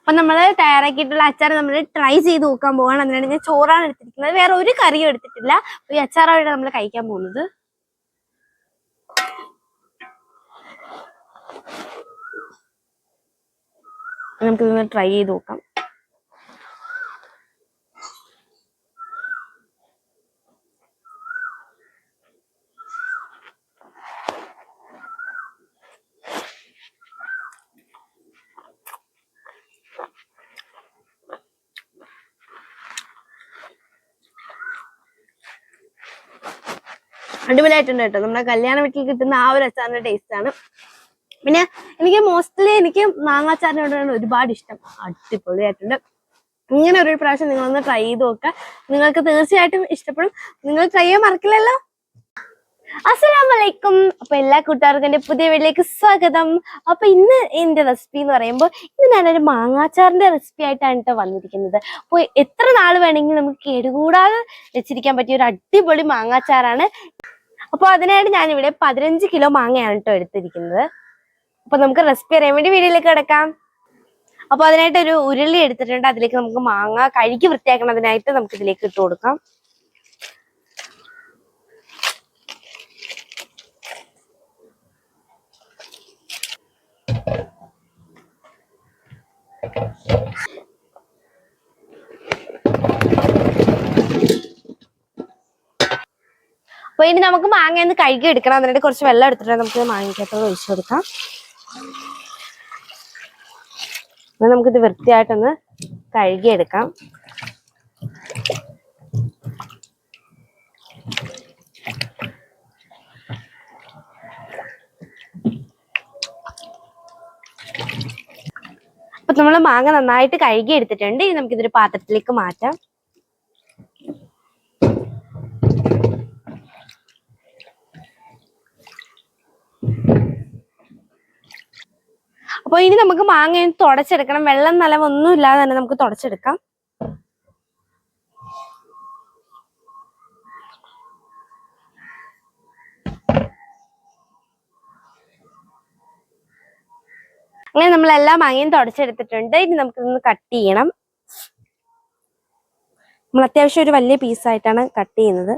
അപ്പൊ നമ്മൾ തയ്യാറാക്കിയിട്ടുള്ള അച്ചാർ നമ്മൾ ട്രൈ ചെയ്ത് നോക്കാൻ പോവാണ്. അതിനാണ് ഞാൻ ചോറാണ് എടുത്തിരിക്കുന്നത്. വേറെ ഒരു കറിയും എടുത്തിട്ടില്ല. ഈ അച്ചാറാണ് നമ്മൾ കഴിക്കാൻ പോകുന്നത്. നമുക്കിതൊന്ന് ട്രൈ ചെയ്ത് നോക്കാം. അടിപൊളിയായിട്ടുണ്ട് കേട്ടോ. നമ്മുടെ കല്യാണ വീട്ടിൽ കിട്ടുന്ന ആ ഒരു അച്ചാറിന്റെ ടേസ്റ്റ് ആണ്. പിന്നെ എനിക്ക് മോസ്റ്റ്ലി എനിക്ക് മാങ്ങാച്ചാറിനോടാണ് ഒരുപാട് ഇഷ്ടം. അടിപൊളിയായിട്ടുണ്ട്. ഇങ്ങനെ ഒരു പ്രാവശ്യം നിങ്ങളൊന്ന് ട്രൈ ചെയ്ത് നോക്കുക. നിങ്ങൾക്ക് തീർച്ചയായിട്ടും ഇഷ്ടപ്പെടും. നിങ്ങൾ ട്രൈ ചെയ്യാൻ മറക്കില്ലല്ലോ? അസ്സലാമലൈക്കും അപ്പൊ എല്ലാ കൂട്ടുകാർക്കും എന്റെ പുതിയ വീട്ടിലേക്ക് സ്വാഗതം. അപ്പൊ ഇന്ന് എന്റെ റെസിപ്പി എന്ന് പറയുമ്പോൾ ഇന്ന് ഞാനൊരു മാങ്ങാച്ചാറിന്റെ റെസിപ്പി ആയിട്ടാണ് കേട്ടോ വന്നിരിക്കുന്നത്. അപ്പൊ എത്ര നാൾ വേണമെങ്കിലും നമുക്ക് കേടുകൂടാതെ വെച്ചിരിക്കാൻ പറ്റിയ ഒരു അടിപൊളി മാങ്ങാച്ചാറാണ്. അപ്പൊ അതിനായിട്ട് ഞാനിവിടെ പതിനഞ്ച് കിലോ മാങ്ങയാണ് കേട്ടോ എടുത്തിരിക്കുന്നത്. അപ്പൊ നമുക്ക് റെസിപ്പി അറിയാൻ വേണ്ടി വീഡിയോയിലേക്ക് കിടക്കാം. അപ്പൊ അതിനായിട്ട് ഒരു ഉരുളി എടുത്തിട്ടുണ്ട്. അതിലേക്ക് നമുക്ക് മാങ്ങ കഴുകി വൃത്തിയാക്കണതിനായിട്ട് നമുക്ക് ഇതിലേക്ക് ഇട്ട് കൊടുക്കാം. അപ്പൊ ഇനി നമുക്ക് മാങ്ങ ഒന്ന് കഴുകി എടുക്കണം. അതിനായിട്ട് കുറച്ച് വെള്ളം എടുത്തിട്ട് നമുക്ക് മാങ്ങയ്ക്കകത്തോട് ഒഴിച്ചു കൊടുക്കാം. നമുക്കിത് വൃത്തിയായിട്ടൊന്ന് കഴുകിയെടുക്കാം. അപ്പൊ നമ്മൾ മാങ്ങ നന്നായിട്ട് കഴുകി എടുത്തിട്ടുണ്ട് ഇനി നമുക്കിതൊരു പാത്രത്തിലേക്ക് മാറ്റാം. ഇനി നമുക്ക് മാങ്ങ തുടച്ചെടുക്കണം. വെള്ളം നനവൊന്നും ഇല്ലാതെ തന്നെ നമുക്ക് തുടച്ചെടുക്കാം. അങ്ങനെ നമ്മൾ എല്ലാ മാങ്ങയും തുടച്ചെടുത്തിട്ടുണ്ട്. ഇനി നമുക്കിതൊന്ന് കട്ട് ചെയ്യണം. നമ്മൾ അത്യാവശ്യം ഒരു വലിയ പീസായിട്ടാണ് കട്ട് ചെയ്യുന്നത്.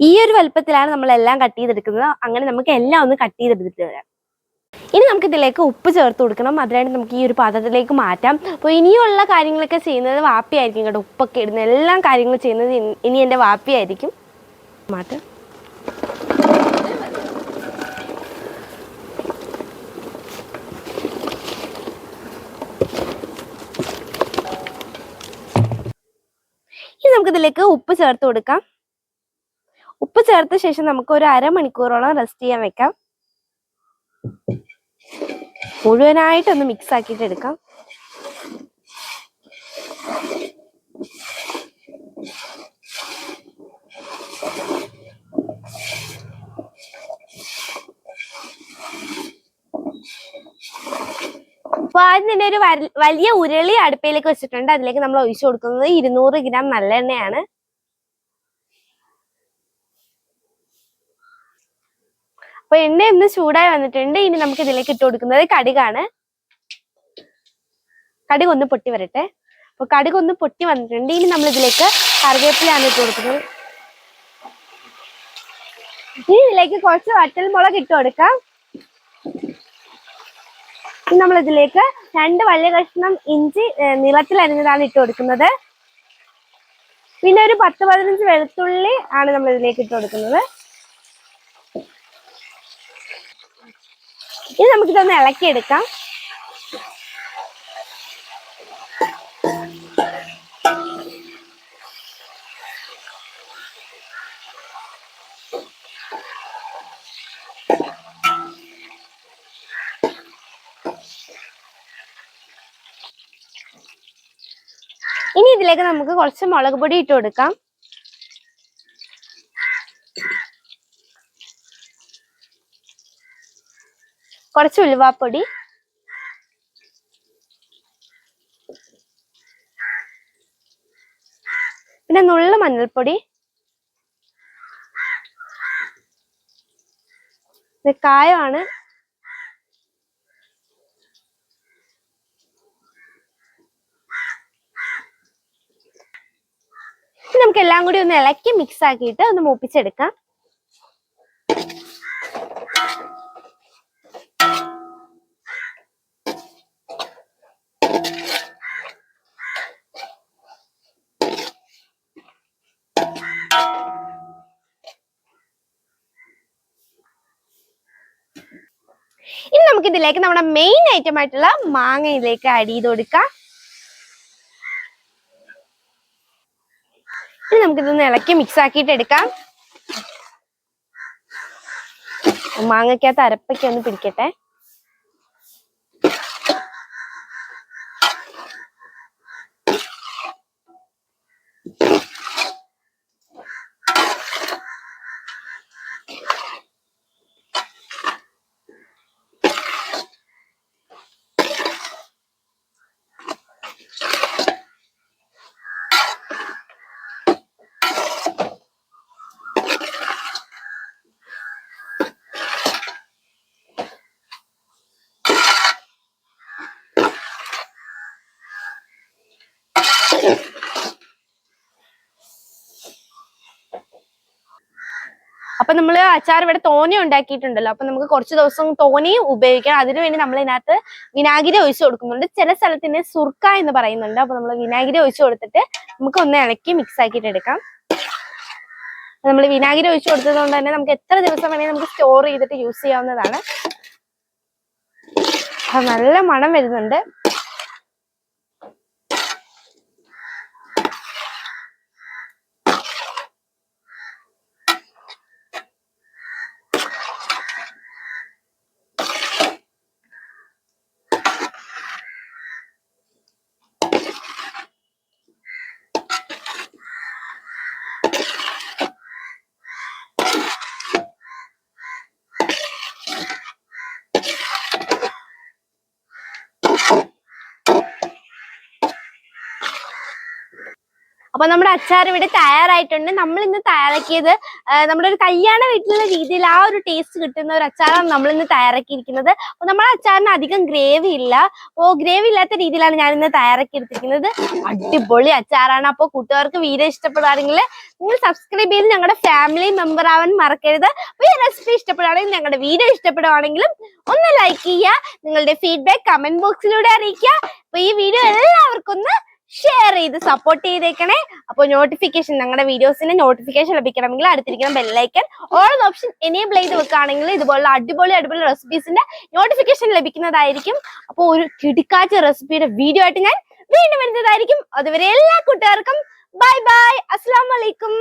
ഈ ഒരു വലുപ്പത്തിലാണ് നമ്മൾ എല്ലാം കട്ട് ചെയ്തെടുക്കുന്നത്. അങ്ങനെ നമുക്ക് എല്ലാം ഒന്ന് കട്ട് ചെയ്തെടുത്തിട്ട് വരാം. ഇനി നമുക്ക് ഇതിലേക്ക് ഉപ്പ് ചേർത്ത് കൊടുക്കണം. അതിനായിട്ട് നമുക്ക് ഈ ഒരു പാത്രത്തിലേക്ക് മാറ്റാം. അപ്പോൾ ഇനിയുള്ള കാര്യങ്ങളൊക്കെ ചെയ്യുന്നത് വാപ്പിയായിരിക്കും കേട്ടോ. ഉപ്പൊക്കെ ഇടുന്ന എല്ലാ കാര്യങ്ങളും ചെയ്യുന്നത് ഇനി- ഇനി എന്റെ വാപ്പിയായിരിക്കും. മാറ്റാം. ഇനി നമുക്കിതിലേക്ക് ഉപ്പ് ചേർത്ത് കൊടുക്കാം. ഉപ്പ് ചേർത്ത ശേഷം നമുക്ക് ഒരു അരമണിക്കൂറോളം റെസ്റ്റ് ചെയ്യാൻ വെക്കാം. മുഴുവനായിട്ടൊന്ന് മിക്സ് ആക്കിയിട്ട് എടുക്കാം. അപ്പൊ ആദ്യം തന്നെ ഒരു വലിയ ഉരുളി അടുപ്പയിലേക്ക് വെച്ചിട്ടുണ്ട്. അതിലേക്ക് നമ്മൾ ഒഴിച്ചു കൊടുക്കുന്നത് ഇരുന്നൂറ് ഗ്രാം നല്ലെണ്ണയാണ് അപ്പൊ എണ്ണ ഒന്ന് ചൂടായി വന്നിട്ടുണ്ട്. ഇനി നമുക്ക് ഇതിലേക്ക് ഇട്ട് കൊടുക്കുന്നത് കടുകാണ്. കടുക് ഒന്ന് പൊട്ടി വരട്ടെ. അപ്പൊ കടുക് ഒന്ന് പൊട്ടി വന്നിട്ടുണ്ട്. ഇനി നമ്മൾ ഇതിലേക്ക് കറിവേപ്പിലയാണ് ഇട്ട് കൊടുക്കുന്നത്. ഇനി ഇതിലേക്ക് കുറച്ച് വറ്റൽ മുളക് ഇട്ട് കൊടുക്കാം. ഇനി നമ്മൾ ഇതിലേക്ക് രണ്ട് വലിയ കഷ്ണം ഇഞ്ചി നീളത്തിൽ അരിഞ്ഞതാണ് ഇട്ട് കൊടുക്കുന്നത്. പിന്നെ ഒരു പത്ത് പതിനഞ്ച് വെളുത്തുള്ളി ആണ് നമ്മൾ ഇതിലേക്ക് ഇട്ട് കൊടുക്കുന്നത്. ഇനി നമുക്കിതൊന്ന് ഇളക്കിയെടുക്കാം. ഇനി ഇതിലേക്ക് നമുക്ക് കുറച്ച് മുളക് പൊടി ഇട്ട് കൊടുക്കാം. കുറച്ച് ഉലുവാപ്പൊടി. പിന്നെ നുള്ള മഞ്ഞൾപ്പൊടി. കായമാണ്. നമുക്ക് എല്ലാം കൂടി ഒന്ന് ഇളക്കി മിക്സ് ആക്കിയിട്ട് ഒന്ന് മൂപ്പിച്ചെടുക്കാം. ഇതിലേക്ക് നമ്മുടെ മെയിൻ ഐറ്റം ആയിട്ടുള്ള മാങ്ങയിലേക്ക് ആഡ് ചെയ്ത് കൊടുക്കാം. ഇനി നമുക്കിതൊന്ന് ഇളക്കി മിക്സ് ആക്കിയിട്ട് എടുക്കാം. മാങ്ങയ്ക്കകത്ത് അരപ്പൊക്കെ ഒന്ന് പിടിക്കട്ടെ. അപ്പൊ നമ്മൾ അച്ചാർ ഇവിടെ തോനി ഉണ്ടാക്കിയിട്ടുണ്ടല്ലോ. അപ്പൊ നമുക്ക് കുറച്ച് ദിവസം തോനെയും ഉപയോഗിക്കാം അതിനുവേണ്ടി നമ്മൾ ഇതിനകത്ത് വിനാഗിരി ഒഴിച്ചു കൊടുക്കുന്നുണ്ട്. ചില സ്ഥലത്തിന് സുർക്ക എന്ന് പറയുന്നുണ്ട്. അപ്പൊ നമ്മൾ വിനാഗിരി ഒഴിച്ചു കൊടുത്തിട്ട് നമുക്ക് ഒന്ന് ഇളക്കി മിക്സ് ആക്കിയിട്ട് എടുക്കാം. നമ്മൾ വിനാഗിരി ഒഴിച്ചു കൊടുത്തത് കൊണ്ട് തന്നെ നമുക്ക് എത്ര ദിവസം വേണമെങ്കിൽ നമുക്ക് സ്റ്റോർ ചെയ്തിട്ട് യൂസ് ചെയ്യാവുന്നതാണ്. നല്ല മണം വരുന്നുണ്ട്. അപ്പൊ നമ്മുടെ അച്ചാർ ഇവിടെ തയ്യാറായിട്ടുണ്ട്. നമ്മൾ ഇന്ന് തയ്യാറാക്കിയത് നമ്മുടെ ഒരു കല്യാണ വീട്ടിലുള്ള രീതിയിൽ ആ ഒരു ടേസ്റ്റ് കിട്ടുന്ന ഒരു അച്ചാറാണ് നമ്മൾ ഇന്ന് തയ്യാറാക്കിയിരിക്കുന്നത്. അപ്പൊ നമ്മുടെ അച്ചാറിന് അധികം ഗ്രേവി ഇല്ല. അപ്പോ ഗ്രേവി ഇല്ലാത്ത രീതിയിലാണ് ഞാൻ ഇന്ന് തയ്യാറാക്കി എടുത്തിരിക്കുന്നത് അടിപൊളി അച്ചാറാണ്. അപ്പോൾ കൂട്ടുകാർക്ക് വീഡിയോ ഇഷ്ടപ്പെടുകയാണെങ്കിൽ നിങ്ങൾ സബ്സ്ക്രൈബ് ചെയ്ത് ഞങ്ങളുടെ ഫാമിലി മെമ്പർ ആവാൻ മറക്കരുത്. ഈ റെസിപ്പി ഇഷ്ടപ്പെടുകയാണെങ്കിൽ ഞങ്ങളുടെ വീഡിയോ ഇഷ്ടപ്പെടുകയാണെങ്കിലും ഒന്ന് ലൈക്ക് ചെയ്യുക. നിങ്ങളുടെ ഫീഡ്ബാക്ക് കമന്റ് ബോക്സിലൂടെ അറിയിക്കുക. അപ്പൊ ഈ വീഡിയോ എല്ലാവർക്കും ഒന്ന് ഷെയർ ചെയ്ത് സപ്പോർട്ട് ചെയ്തേക്കണേ. അപ്പോൾ നോട്ടിഫിക്കേഷൻ ഞങ്ങളുടെ വീഡിയോസിന് നോട്ടിഫിക്കേഷൻ ലഭിക്കണമെങ്കിൽ അടുത്തിരിക്കുന്ന ബെല്ലൈക്കൻ ഓൾ ഓപ്ഷൻ എനേബിൾ ചെയ്ത് വെക്കുകയാണെങ്കിൽ ഇതുപോലുള്ള അടിപൊളി അടിപൊളി റെസിപ്പീസിന്റെ നോട്ടിഫിക്കേഷൻ ലഭിക്കുന്നതായിരിക്കും. അപ്പോൾ ഒരു കിടിക്കാച്ച റെസിപ്പിയുടെ വീഡിയോ ആയിട്ട് ഞാൻ വീണ്ടും വരുന്നതായിരിക്കും. അതുവരെ എല്ലാ കൂട്ടുകാർക്കും ബൈ ബൈ അസ്സാം വലൈക്കും